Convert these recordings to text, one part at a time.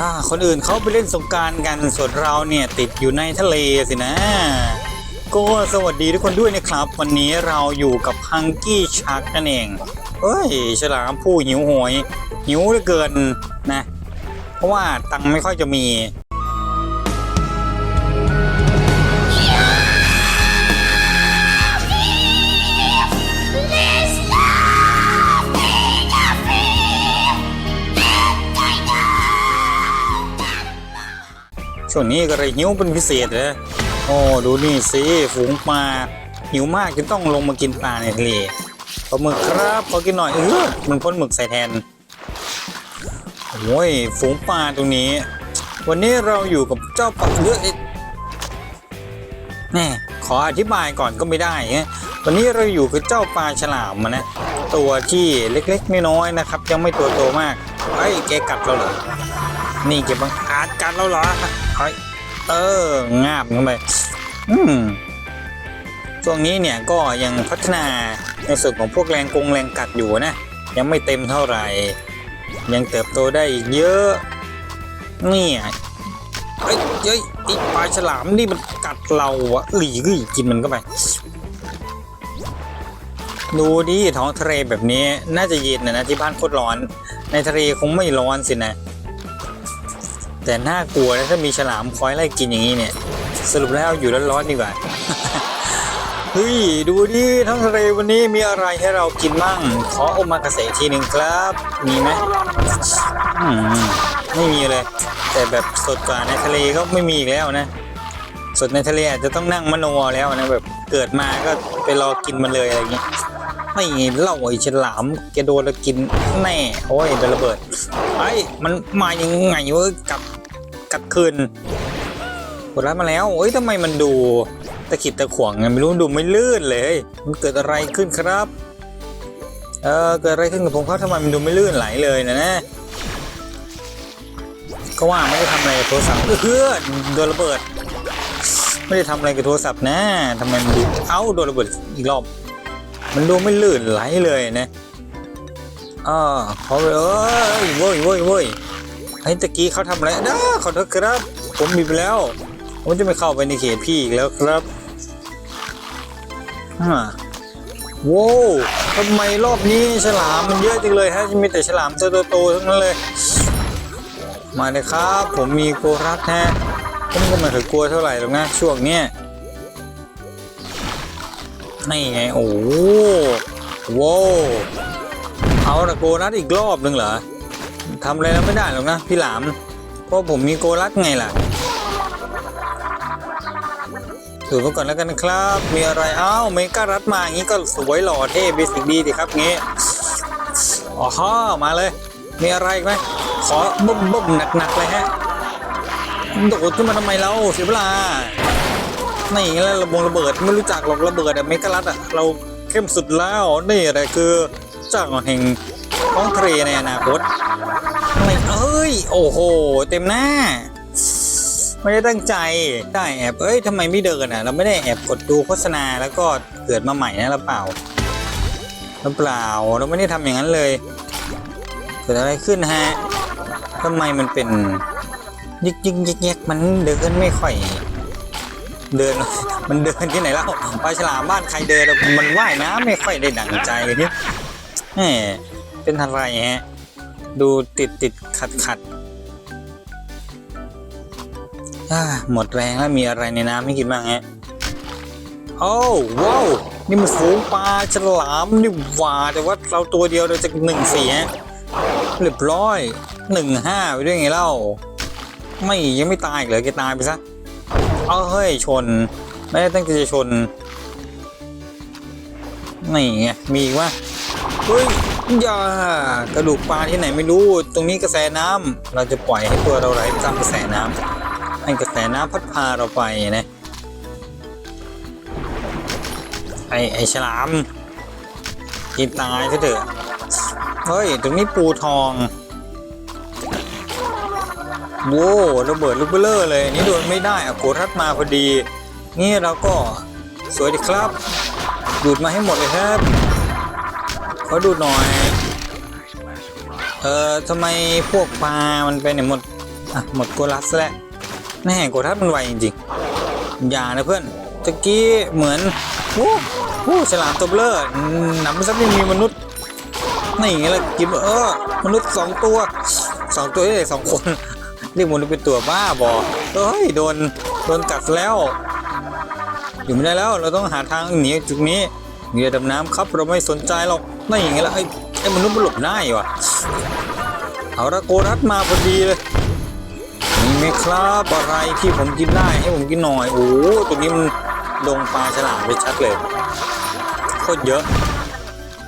อ่าคนอื่นเขาไปเล่นสงการกันส่วนเราเนี่ยติดอยู่ในทะเลสินะ ก็สวัสดีทุกคนด้วยนะครับ วันนี้เราอยู่กับฮังกี้ชักนั่นเองเฮ้ยฉลามผู้หิวโหยหิวเหลือเกินนะ เพราะว่าตังค์ไม่ค่อยจะมี ช่วงนี้ก็เลยหิวเป็นพิเศษเลยโอ้ดูนี่สิฝูงปลาหิวมากจนต้องลงมากินปลาในทะเลปลาหมึกครับขอกินหน่อยเออมันพ่นหมึกใส่แทนโอ้ยฝูงปลาตรงนี้ วันนี้เราอยู่กับเจ้าปลาเยอะแน่ขออธิบายก่อนก็ไม่ได้ฮะวันนี้เราอยู่กับเจ้าปลาฉลามมานะ ตัวที่เล็กๆน้อยๆนะครับ ยังไม่ตัวโตมากไอ้แกกัดเราเหรอนี่เก็บบังอาจกันแล้วเหรอ เฮ้ยเอองาบเข้าไปอืมช่วงนี้เนี่ยก็ยังพัฒนาในส่วนของพวกแรงกงแรงกัดอยู่นะ ยังไม่เต็มเท่าไหร่ ยังเติบโตได้อีกเยอะเนี่ยเอ้ยเฮ้ยไอีปลาฉลามนี่มันกัดเราอะหลีกกินมันเข้าไปดูดิท้องทะเลแบบนี้น่าจะเย็นนะนะที่บ้านโคตรร้อน ในทะเลคงไม่ร้อนสินะ แต่น่ากลัวนะถ้ามีฉลามคอยไล่กินอย่างนี้เนี่ย สรุปแล้วอยู่ร้อนๆดีกว่าเฮ้ยดูดิทั้งทะเลวันนี้มีอะไรให้เรากินบ้างขอโอมากาเสะทีหนึ่งครับ มีไหมไม่มีเลย แต่แบบสดกว่าในทะเลก็ไม่มีอีกแล้วนะ สดในทะเลอาจจะต้องนั่งมโนแล้วนะแบบเกิดมาก็ไปรอกินมันเลยอะไรอย่างเงี้ยไม่เล่าไอ้ฉลามแกโดนแล้วกินแน่โอ้ยระเบิดไอ้มันมายังไงวะกับ กัดคืนกดร้ายมาแล้วเอ้ยทำไมมันดูตะขิดตะขวงไงไม่รู้ดูไม่ลื่นเลย มันเกิดอะไรขึ้นครับ เออเกิดอะไรขึ้นกับผมครับทำไมมันดูไม่ลื่นไหลเลยนะนะก็ว่าไม่ได้ทำอะไรกับโทรศัพท์เออโดนระเบิด ไม่ได้ทำอะไรกับโทรศัพท์นะทำไมมันดูเอ้าโดนระเบิดอีกรอบ มันดูไม่ลื่นไหลเลยนะอ่าขอไปเอ้ยเว้ยเว้ยเว้ย ไอ้ตะกี้เขาทำอะไรนะขอโทษครับ ผมมีไปแล้ว ผมจะไม่เข้าไปในเขตพี่อีกแล้วครับอ่าว้าวทำไมรอบนี้ฉลามมันเยอะจังเลยฮะมีแต่ฉลามตัวโตๆทั้งนั้นเลย มาเลยครับ ผมมีโกรัสฮะผมก็ไม่เคยกลัวเท่าไหร่หรอกนะช่วงเนี้ยนี่ไงโอ้โหว้าวเอาละโกรัสอีกรอบหนึ่งเหรอ ทำอะไรแล้วไม่ได้หรอกนะพี่หลาม เพราะผมมีโกรัสไงล่ะดูไปก่อนแล้วกันนะครับ มีอะไรอ้าวเมการัสมาอย่างนี้ก็สวยหล่อเท่เบสิกดีดิครับงี้อ๋อฮะมาเลย มีอะไรไหมขอบุ้มบุ้มๆหนักๆเลยฮะโดดขึ้นมาทำไมเราเสียเวลานี่แล้วระบงระเบิดไม่รู้จักหรอกระเบิดอะเมกะลัดอะเราเข้มสุดแล้วนี่อะไรคือเจ้าแห่งท้องทะเลในอนาคต เอ้ย โอ้โห เต็มหน้า ไม่ได้ตั้งใจได้แอบเอ้ยทำไมไม่เดินอะ เราไม่ได้แอบกดดูโฆษณาแล้วก็เกิดมาใหม่นะหรือเปล่าหรือเปล่าเราไม่ได้ทำอย่างนั้นเลย เกิดอะไรขึ้นฮะทำไมมันเป็นยิกยิกยิกยกมันเดินไม่ค่อย เดินมันเดินที่ไหนแล้วปลาฉลามบ้านใครเดินมันว่ายน้ำไม่ค่อยได้ดั่งใจเลยนี่เป็นอะไรฮะ ดูติดติดขัดขัดหมดแรงแล้วมีอะไรในน้ำให้กินบ้างฮะโอ้ว้าว นี่มันฝูงปลาฉลามนี่หว่าแต่ว่าเราตัวเดียวเราจะหนึ่งสี่ฮะเรียบร้อยหนึ่งห้าไปด้วยไงเล่า ไม่ยังไม่ตายอีกเลยแกตายไปซะเอาเฮ้ยชน ไม่ได้ตั้งใจจะชนนี่ไงมีอีกวะเฮ้ย อย่ากระดูกปลาที่ไหนไม่รู้ ตรงนี้กระแสน้ำเราจะปล่อยให้ตัวเราไหลตามกระแสน้ำให้กระแสน้ำพัดพาเราไปนะไอไอฉลามกินตายซะเถอะเฮ้ยตรงนี้ปูทองโว้ระเบิดลูกเบลเลอร์เลยนี่โดนไม่ได้อะโกรัดมาพอดี นี่เราก็สวยดีครับ ดูดมาให้หมดเลยครับ ขอดูหน่อย เอ่อทำไมพวกปลา มันไปไหนหมด อะ หมดโกลัสแล้วแน่โกลัสมันไวจริงๆ อย่านะเพื่อนตะกี้เหมือนโอ้โหฉลามตัวเบลอหนำซ้ำยังมีมนุษย์นี่ไงล่ะกินเออ มนุษย์สองตัวสองตัวเอ้ยสองคนเรียกมนุษย์เป็นตัวบ้าบอเฮ้ยโดนโดนกัดแล้ว อยู่ไม่ได้แล้วเราต้องหาทางหนีจุดนี้ เรือดำน้ำครับเราไม่สนใจหรอกนี่ไงละไอ้ไอ้มนุษย์มันหลบได้วะเอาละโกรัสมาพอดีเลยมีไหมครับอะไรที่ผมกินได้ให้ผมกินหน่อยโอ้ตรงนี้มันลงปลาฉลามไปชัดเลยโคตรเยอะ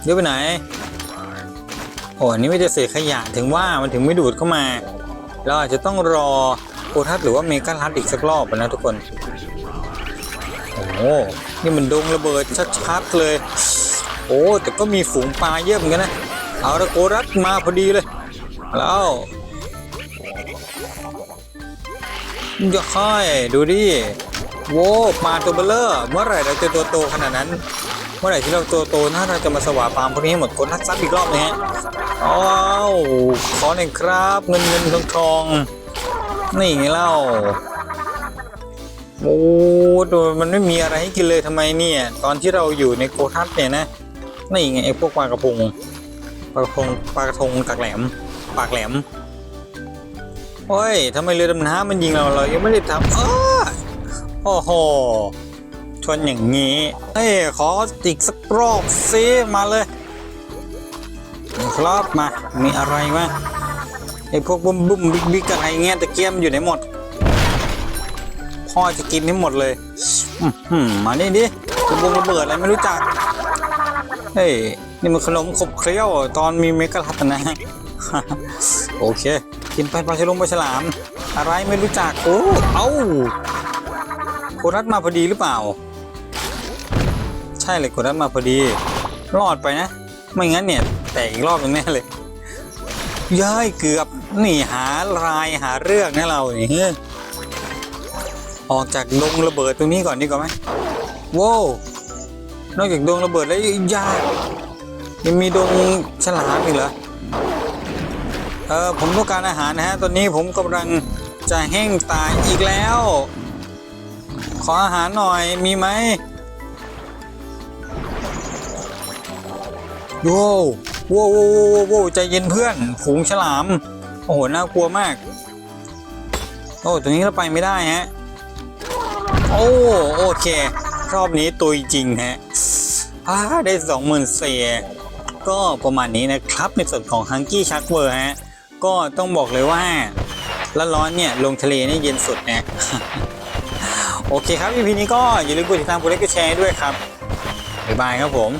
เยอะไปไหนโอ้อันนี้ไม่จะเศษขยะถึงว่ามันถึงไม่ดูดเข้ามาเราอาจจะต้องรอโคทัสหรือว่าเมกาลัสอีกสักรอบนะทุกคนโอ้ นี่มันดงระเบิดชัดๆเลย โอ้แต่ก็มีฝูงปลาเยอะเหมือนกันนะ เอาละโกรัสมาพอดีเลย แล้วอย่าค่อยดูดิโว้ปลาตัวเบลเลอร์ เมื่อไหร่เราจะตัวโตขนาดนั้น เมื่อไหร่ที่เราตัวโตน่าเราจะมาสว่าปลามพวกนี้หมดคนทักซัดอีกรอบนะฮะอ้าวขอหน่อยครับ เงินเงินทองทองนี่ไงเล่า โอ้ดูมันไม่มีอะไรให้กินเลยทำไมเนี่ย ตอนที่เราอยู่ในโกทัสเนี่ยนะนี่ไงไอ้พวกปลากระพงปลากระพงปลากระทงกากแหลม ปากแหลมโอ้ยทำไมเรือดำน้ำมันยิงเราเรายังไม่ได้ทำอ้าโอ้โหชนอย่างนี้เฮ้ยขออีกสักรอบซิมาเลยครับมามีอะไรไหมไอ้พวกบุ้มบุ้มบิ๊กบิ๊กอะไรเงี้ยตะเกียมอยู่ไหนหมด พ่อจะกินให้หมดเลยอื้อหือมานี่ดิระบงระเบิดอะไรไม่รู้จัก เฮ้ย นี่มันขนมขบเคี้ยว ตอนมีเมกะลัดนะ โอเค กินไปปลาฉลงปลาฉลาม อะไรไม่รู้จัก โอ้ เอ้าโครัสมาพอดีหรือเปล่า ใช่เลยโครัสมาพอดี รอดไปนะ ไม่งั้นเนี่ย แตกอีกรอบนึงแน่เลยย้ายเกือบ นี่หารายหาเรื่องนะเราเนี่ยเฮ้ย ออกจากดงระเบิดตรงนี้ก่อนดีกว่าไหมว้าวนอกจากดงระเบิดแล้วยากยังมีดงฉลามอีกเหรอเออผมต้องการอาหารนะฮะตอนนี้ผมกำลังจะแห้งตายอีกแล้ว ขออาหารหน่อยมีไหมโว้วโว้วโว้วโว้วโว้วโว้วใจเย็นเพื่อนฝูงฉลาม โอ้โหน่ากลัวมาก โอ้ตรงนี้เราไปไม่ได้ฮะ โอ้โอเค รอบนี้ตุยจริงฮะได้สองหมื่นเก็ประมาณนี้นะครับในส่วนของฮังกี้ชักเวอร์ฮะก็ต้องบอกเลยว่าละร้อนเนี่ยลงทะเลนี่เย็นสุดนะโอเคครับอีพีนี้ก็อย่าลืมกดติดตามกดไลค์กดแชร์ด้วยครับบ๊ายบายครับผม